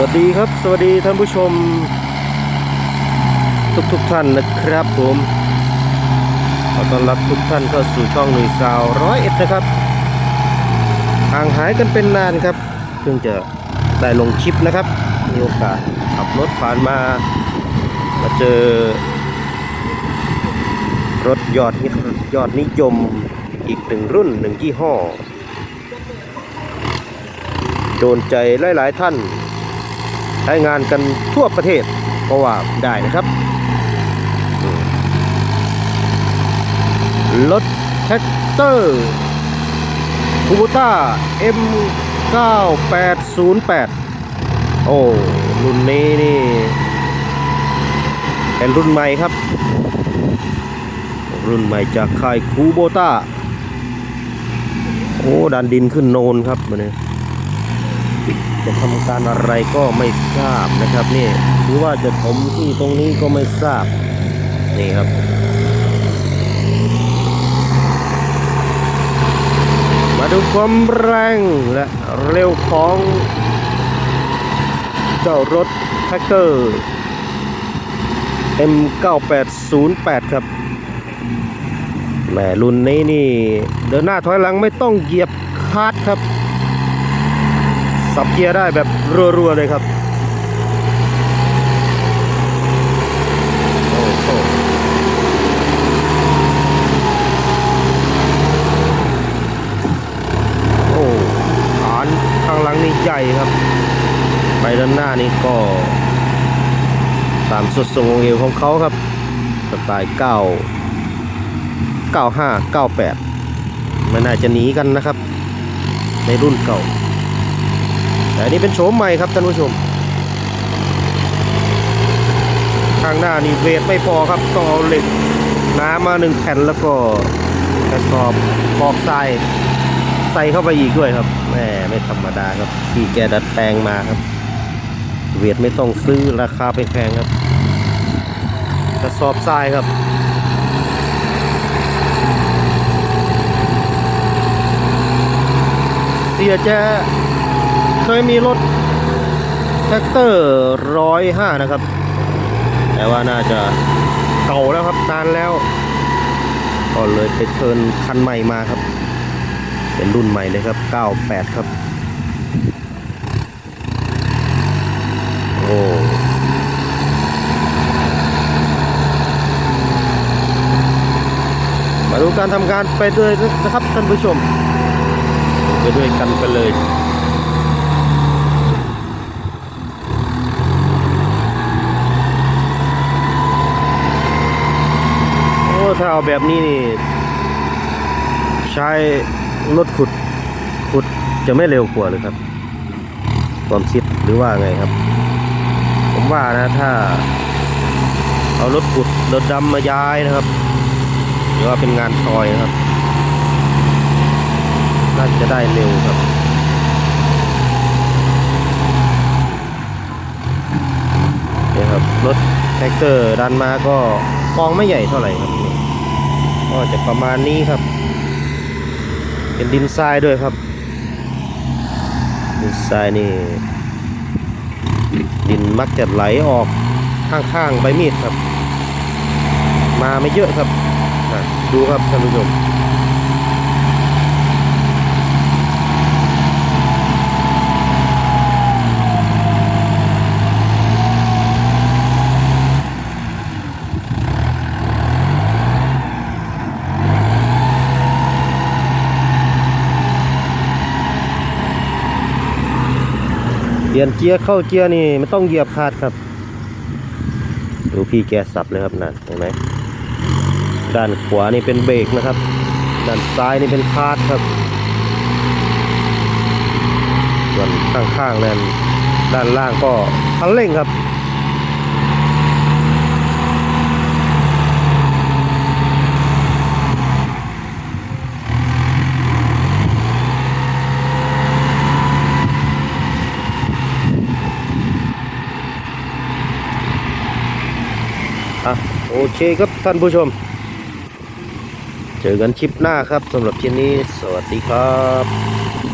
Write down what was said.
วัสดีครับ สวัสดีท่านผู้ชม ทุกทุกท่านนะครับผมขอต้อนรับทุกท่านเข้าสู่ช่องหนุ่ยสาวร้อยเอ็ดนะครับห่างหายกันเป็นนานครับเพิ่งจะได้ลงคลิปนะครับ มีโอกาสขับรถผ่านมามาเจอ รถยอดฮิยอดนิยมอีกหนึ่งรุ่นหนึ่งยี่ห้อ โดนใจหลาย ๆ ท่าน ใช้งานกันทั่วประเทศก็ว่าได้นะครับ รถแท็กเตอร์คูบูต้า M9808 โอ้ รุ่นนี้นี่ เป็นรุ่นใหม่ครับ รุ่นใหม่จากค่ายคูโบต้า โอ้ ดันดินขึ้นโนนครับมันนี้ จะทำการอะไรก็ไม่ทราบนะครับนี่หรือว่าจะถมที่ตรงนี้ก็ไม่ทราบนี่ครับมาดูความแรงและเร็วของเจ้ารถแท็กเตอร์ M9808 ครับแหมรุ่นนี้นี่ เดินหน้าถอยหลังไม่ต้องเหยียบคลัดครับ สับเกียร์ได้แบบรัวๆเลยครับโอ้โหโอ้ฐานข้างหลังนี่ใหญ่ครับ ไปด้านหน้านี่ก็ ตามสุดทรงเอวของเขาครับ สไตล์เก้าเก้าห้าเก้าแปดไม่น่าจะหนีกันนะครับ ในรุ่นเก่า อันนี้เป็นโฉมใหม่ครับท่านผู้ชม ข้างหน้านี่เวทไม่พอครับต้องเอาเหล็กน้ำมาหนึ่งแผ่นแล้วก็กระสอบปอกทรายใส่เข้าไปอีกด้วยครับแหมไม่ธรรมดาครับพี่แกดัดแปลงมาครับ เวทไม่ต้องซื้อราคาแพงๆครับ กระสอบทรายครับเสียแจ เคยมีรถแท็กเตอร์ร้อยห้านะครับ แต่ว่าน่าจะเก่าแล้วครับนานแล้ว ก็เลยไปเทิร์นคันใหม่มาครับ เป็นรุ่นใหม่เลยครับ 98 ครับ โอ้มาดูการทำงานไปด้วยนะครับท่านผู้ชม ไปด้วยกันไปเลย ถ้าเอาแบบนี้นี่ ใช้รถขุดขุดจะไม่เร็วกว่าเลยครับ ความคิดหรือว่าไงครับ ผมว่านะถ้า เอารถขุดรถดำมาย้ายนะครับ หรือว่าเป็นงานทอยนะครับน่าจะได้เร็วครับนี่ครับรถแท็กเตอร์ดันมาก็กองไม่ใหญ่เท่าไหร่ครับ ก็จะประมาณนี้ครับ เป็นดินทรายด้วยครับ ดินทรายนี่ ดินมักจะไหลออกข้างๆใบมีดครับ มาไม่เยอะครับ ดูครับท่านผู้ชม เปลี่ยนเกียร์เข้าเกียร์นี่ไม่ต้องเหยียบคาดครับ ดูพี่แกสับเลยครับนั่นเห็นไหมด้านขวานี่เป็นเบรกนะครับ ด้านซ้ายนี่เป็นคาดครับ ส่วนข้างๆนั่นด้านล่างก็คันเร่งครับ อะโอเคครับท่านผู้ชม เจอกันคลิปหน้าครับสำหรับคลิปนี้ สวัสดีครับ